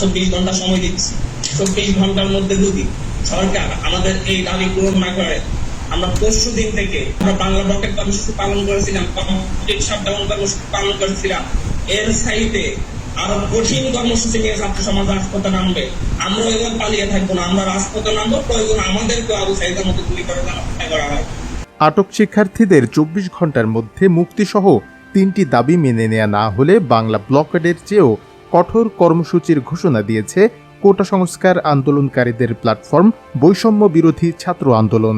চব্বিশ ঘণ্টা সময় দিচ্ছি চব্বিশ ঘণ্টার মধ্যে যদি সরকার আমাদের এই দাবি পূরণ না করে, আমরা পরশু দিন থেকে আমরা বাংলা ব্লকের কর্মসূচি পালন করেছিলাম শাটডাউন কর্মসূচি পালন করেছিলাম। এর সাইডে আরও কঠিন কর্মসূচি নিয়ে ছাত্র সমাজ রাজপথে নামবে। আমরা এবার পালিয়ে থাকব না, আমরা রাজপথে নামবো, প্রয়োজন আমাদেরকে আবু সাইদের মতো গুলি করে করা হয়। আটক শিক্ষার্থীদের চব্বিশ ঘণ্টার মধ্যে মুক্তিসহ তিনটি দাবি মেনে নেওয়া না হলে বাংলা ব্লকেডের চেয়েও কঠোর কর্মসূচির ঘোষণা দিয়েছে কোটা সংস্কার আন্দোলনকারীদের প্ল্যাটফর্ম বৈষম্য বিরোধী ছাত্র আন্দোলন।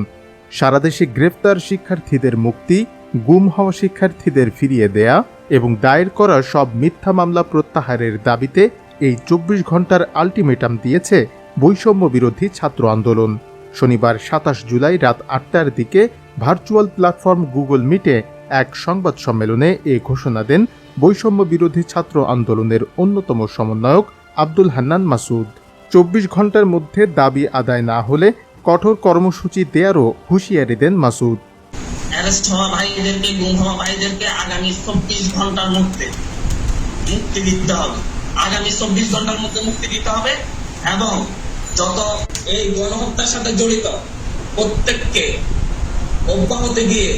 সারা দেশে গ্রেফতার শিক্ষার্থীদের মুক্তি, গুম হওয়া শিক্ষার্থীদের ফিরিয়ে দেয়া এবং দায়ের করা সব মিথ্যা মামলা প্রত্যাহারের দাবিতে এই চব্বিশ ঘণ্টার আলটিমেটাম দিয়েছে বৈষম্য বিরোধী ছাত্র আন্দোলন। শনিবার সাতাশ জুলাই রাত আটটার দিকে ভার্চুয়াল প্ল্যাটফর্ম গুগল মিটে এক সংবাদ সম্মেলনে এ ঘোষণা দেন বৈষম্য বিরোধী ছাত্র আন্দোলনের অন্যতম সমন্বয়ক আব্দুল হান্নান মাসুদ। চব্বিশ ঘণ্টার মধ্যে দাবি আদায় না হলে কঠোর কর্মসূচি দেয়ারও হুঁশিয়ারি দেন মাসুদ। অ্যারেস্ট হওয়া ভাইদেরকে, গুম হওয়া ভাইদেরকে আগামী চব্বিশ ঘণ্টার মধ্যে মুক্তি দিতে হবে। আগামী চব্বিশ ঘণ্টার মধ্যে মুক্তি দিতে হবে এবং যত এই গণহত্যার সাথে জড়িত প্রত্যেককে অব্যাহতি দিয়ে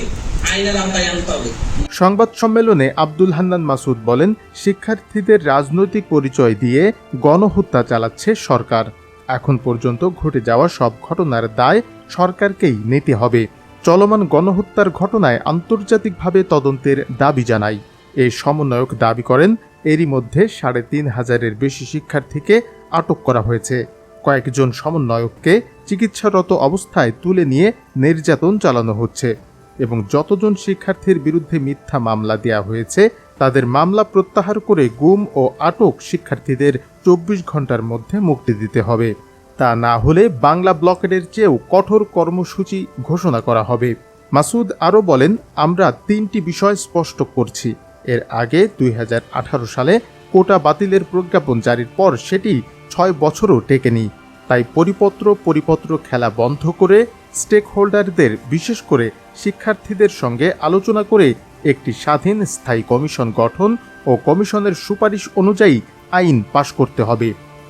সংবাদ সম্মেলনে আব্দুল হান্নান মাসুদ বলেন, শিক্ষার্থীদের রাজনৈতিক পরিচয় দিয়ে গণহত্যা চালাচ্ছে সরকার। এখন পর্যন্ত ঘটে যাওয়া সব ঘটনার দায় সরকারকেই নিতে হবে। চলমান গণহত্যার ঘটনায় আন্তর্জাতিকভাবে তদন্তের দাবি জানাই। এই সমন্বয়ক দাবি করেন, এরই মধ্যে সাড়ে তিন হাজারের বেশি শিক্ষার্থীকে আটক করা হয়েছে। কয়েকজন সমন্বয়ককে চিকিৎসারত অবস্থায় তুলে নিয়ে নির্যাতন চালানো হচ্ছে। এবং যতজন শিক্ষার্থীর বিরুদ্ধে মিথ্যা মামলা দেওয়া হয়েছে, তাদের মামলা প্রত্যাহার করে গুম ও আটক শিক্ষার্থীদের চব্বিশ ঘণ্টার মধ্যে মুক্তি দিতে হবে। তা না হলে বাংলা ব্লকেডের চেয়েও কঠোর কর্মসূচি ঘোষণা করা হবে। মাসুদ আরও বলেন, আমরা তিনটি বিষয় স্পষ্ট করছি। এর আগে দুই হাজার আঠারো সালে কোটা বাতিলের প্রজ্ঞাপন জারির পর সেটি ছয় বছরও টেকেনি। তাই পরিপত্র পরিপত্র খেলা বন্ধ করে স্টেক হোল্ডারদের বিশেষ করে শিক্ষার্থীদের সঙ্গে আলোচনা করে একটি স্বাধীন স্থায়ী কমিশন গঠন ও কমিশনের সুপারিশ অনুযায়ী আইন পাশ করতে হবে।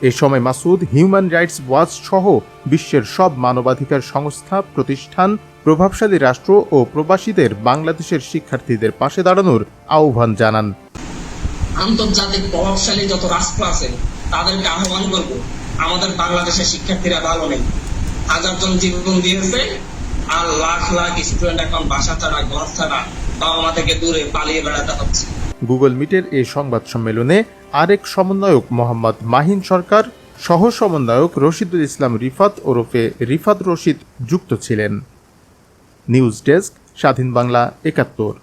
এ সময় মাসুদ হিউম্যান রাইটস ওয়াচ সহ বিশ্বের সব মানবাধিকার সংস্থা, প্রতিষ্ঠান, প্রভাবশালী রাষ্ট্র ও প্রবাসীদের বাংলাদেশের শিক্ষার্থীদের পাশে দাঁড়ানোর আহ্বান জানান। আন্তর্জাতিক প্রভাবশালী যত রাষ্ট্র আছে, তাদেরকে আহ্বান করব, আমাদের বাংলাদেশের শিক্ষার্থীরা ভালো নেই। হাজার জন জীবন দিয়েছে, আর লাখ লাখ স্টুডেন্ট এখন বাসা ছাড়া, ঘর ছাড়া, বাবা মা থেকে দূরে পালিয়ে বেড়াতে হচ্ছে। গুগল মিটের এই সংবাদ সম্মেলনে আরেক সমন্বয়ক মোহাম্মদ মাহিন সরকার, সহ সমন্বয়ক রশিদুল ইসলাম রিফাত ওরফে রিফাত রশিদ যুক্ত ছিলেন। নিউজ ডেস্ক, স্বাধীন বাংলা একাত্তর।